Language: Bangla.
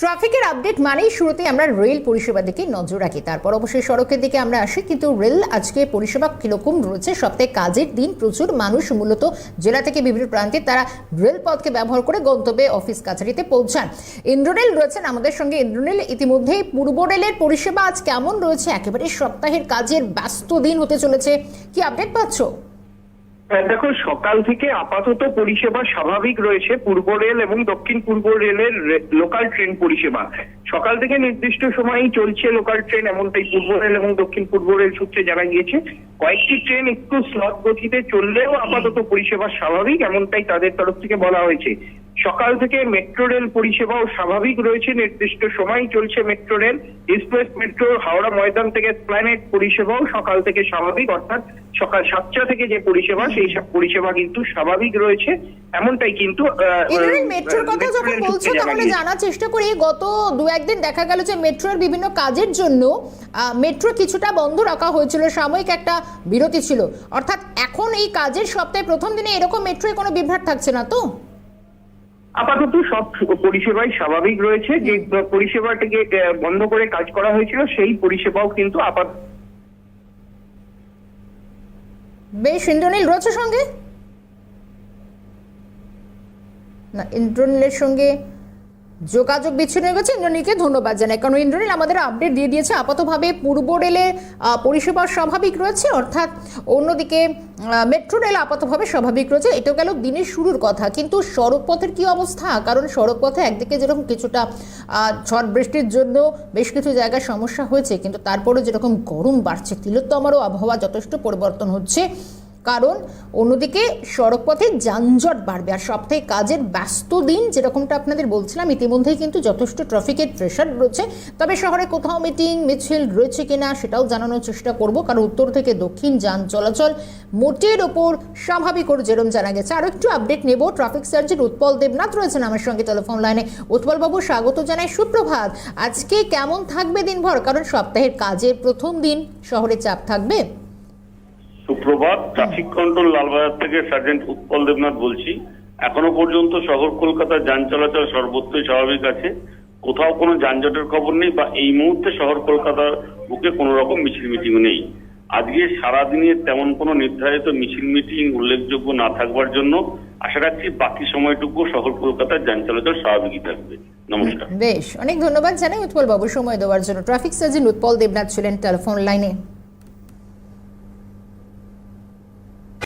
ট্রাফিকের আপডেট মানেই শুরুতে আমরা রেল পরিষেবার দিকে নজর রাখি। তারপর অবশ্যই সড়কের দিকে আমরা আসি, কিন্তু রেল আজকে পরিষেবা কীরকম রয়েছে, সপ্তাহে কাজের দিন প্রচুর মানুষ মূলত জেলা থেকে বিভিন্ন প্রান্তে তারা রেল পথকে ব্যবহার করে গন্তব্যে অফিস কাছারিতে পৌঁছান। ইন্দ্রনীল রয়েছেন আমাদের সঙ্গে। ইন্দ্রনীল ইতিমধ্যেই পূর্ব রেলের পরিষেবা আজ কেমন রয়েছে? একেবারে সপ্তাহের কাজের ব্যস্ত দিন হতে চলেছে। কি আপডেট পাচ্ছ? দেখো সকাল থেকে আপাতত পরিষেবা স্বাভাবিক রয়েছে। পূর্ব রেল এবং দক্ষিণ পূর্ব রেলের লোকাল ট্রেন পরিষেবা। সকাল থেকে নির্দিষ্ট সময়ই চলছে লোকাল ট্রেন, এমনটাই পূর্ব রেল এবং দক্ষিণ পূর্ব রেল সূত্রে জানা গিয়েছে। কয়েকটি ট্রেন একটু স্লট গতিতে চললেও আপাতত পরিষেবা স্বাভাবিক, এমনটাই তাদের তরফ থেকে বলা হয়েছে। সকাল থেকে মেট্রো রেল পরিষেবাও স্বাভাবিক রয়েছে। নির্দিষ্ট সময় চলছে metro rail express metro Howrah Maidan থেকে প্ল্যানেট পরিষেবাও সকাল থেকে স্বাভাবিক অর্থাৎ সকাল সাতটা থেকে যে পরিষেবা সেই সব পরিষেবা কিন্তু স্বাভাবিক রয়েছে। এমনটাই কিন্তু মেট্রোর কথা যখন বলছো তাহলে জানার চেষ্টা করি গত দু একদিন দেখা গেল যে মেট্রোর বিভিন্ন কাজের জন্য মেট্রো কিছুটা বন্ধ রাখা হয়েছিল সাময়িক একটা বিরতি ছিল। অর্থাৎ এখন এই কাজের সপ্তাহে প্রথম দিনে এরকম মেট্রোয় কোনো বিভ্রাট থাকছে না তো? আপাতত সব পরিষেবাই স্বাভাবিক রয়েছে। যে পরিষেবাটিকে বন্ধ করে কাজ করা হয়েছিল, সেই পরিষেবাও কিন্তু আপাত, বেশ, ইন্দ্রনীল রয়েছে সঙ্গে? না, ইন্দ্রনীলের সঙ্গে যোগাযোগ বিচ্ছিন্ন হয়ে গেছে। ইন্দ্রনীলকে ধন্যবাদ জানাই। কারণ ইন্দ্রনীল আমাদের আপডেট দিয়ে দিয়েছে আপাতভাবে পূর্ব আহ, পরিষেবা স্বাভাবিক রয়েছে অর্থাৎ অন্যদিকে মেট্রো রেল আপাতভাবে স্বাভাবিক রয়েছে। এটাও গেল দিনের শুরুর কথা। কিন্তু সড়ক পথের কি অবস্থা? কারণ সড়ক পথে একদিকে যেরকম কিছুটা ঝড় বৃষ্টির জন্য বেশ কিছু জায়গায় সমস্যা হয়েছে কিন্তু তারপরে যেরকম গরম বাড়ছে তিলোত্তমারও আবহাওয়া যথেষ্ট পরিবর্তন হচ্ছে। কারণ অন্যদিকে সড়কপথে যানজট বাড়বে আর সপ্তাহে কাজের ব্যস্ত দিন যেরকমটা আপনাদের বলছিলাম, ইতিমধ্যেই কিন্তু যথেষ্ট ট্রাফিকের প্রেশার রয়েছে। তবে শহরে কোথাও মিটিং মিছিল রয়েছে কিনা সেটাও জানানোর চেষ্টা করব, কারণ উত্তর থেকে দক্ষিণ যান চলাচল মোটের ওপর স্বাভাবিক ওর যেরম জানা গেছে। আরও একটু আপডেট নেব ট্রাফিক সার্জন উৎপল দেবনাথ রয়েছেন আমার সঙ্গে টেলিফোন লাইনে উৎপলবাবু, স্বাগত জানাই, সুপ্রভাত। আজকে কেমন থাকবে দিনভর? কারণ সপ্তাহের কাজের প্রথম দিন, শহরে চাপ থাকবে? সুপ্রভাত ট্রাফিক কন্ট্রোল লালবাজার থেকে সার্জেন্ট উৎপল দেবনাথ বলছি। এখনও পর্যন্ত শহর কলকাতার যান চলাচল সর্বত্রই স্বাভাবিক আছে। কোথাও কোনো যানজটের খবর নেই বা এই মুহূর্তে শহর কলকাতার বুকে কোনো রকম মিছিল মিটিং নেই। আজকে সারাদিনে তেমন কোনো নির্ধারিত মিছিল মিটিং উল্লেখযোগ্য না থাকবার জন্য আশা রাখছি বাকি সময়টুকু শহর কলকাতার যান চলাচল স্বাভাবিকই থাকবে। নমস্কার। বেশ, অনেক ধন্যবাদ জানাই উৎপল বাবু সময় দেওয়ার জন্য। ট্রাফিক সার্জন উৎপল দেবনাথ ছিলেন টেলিফোন লাইনে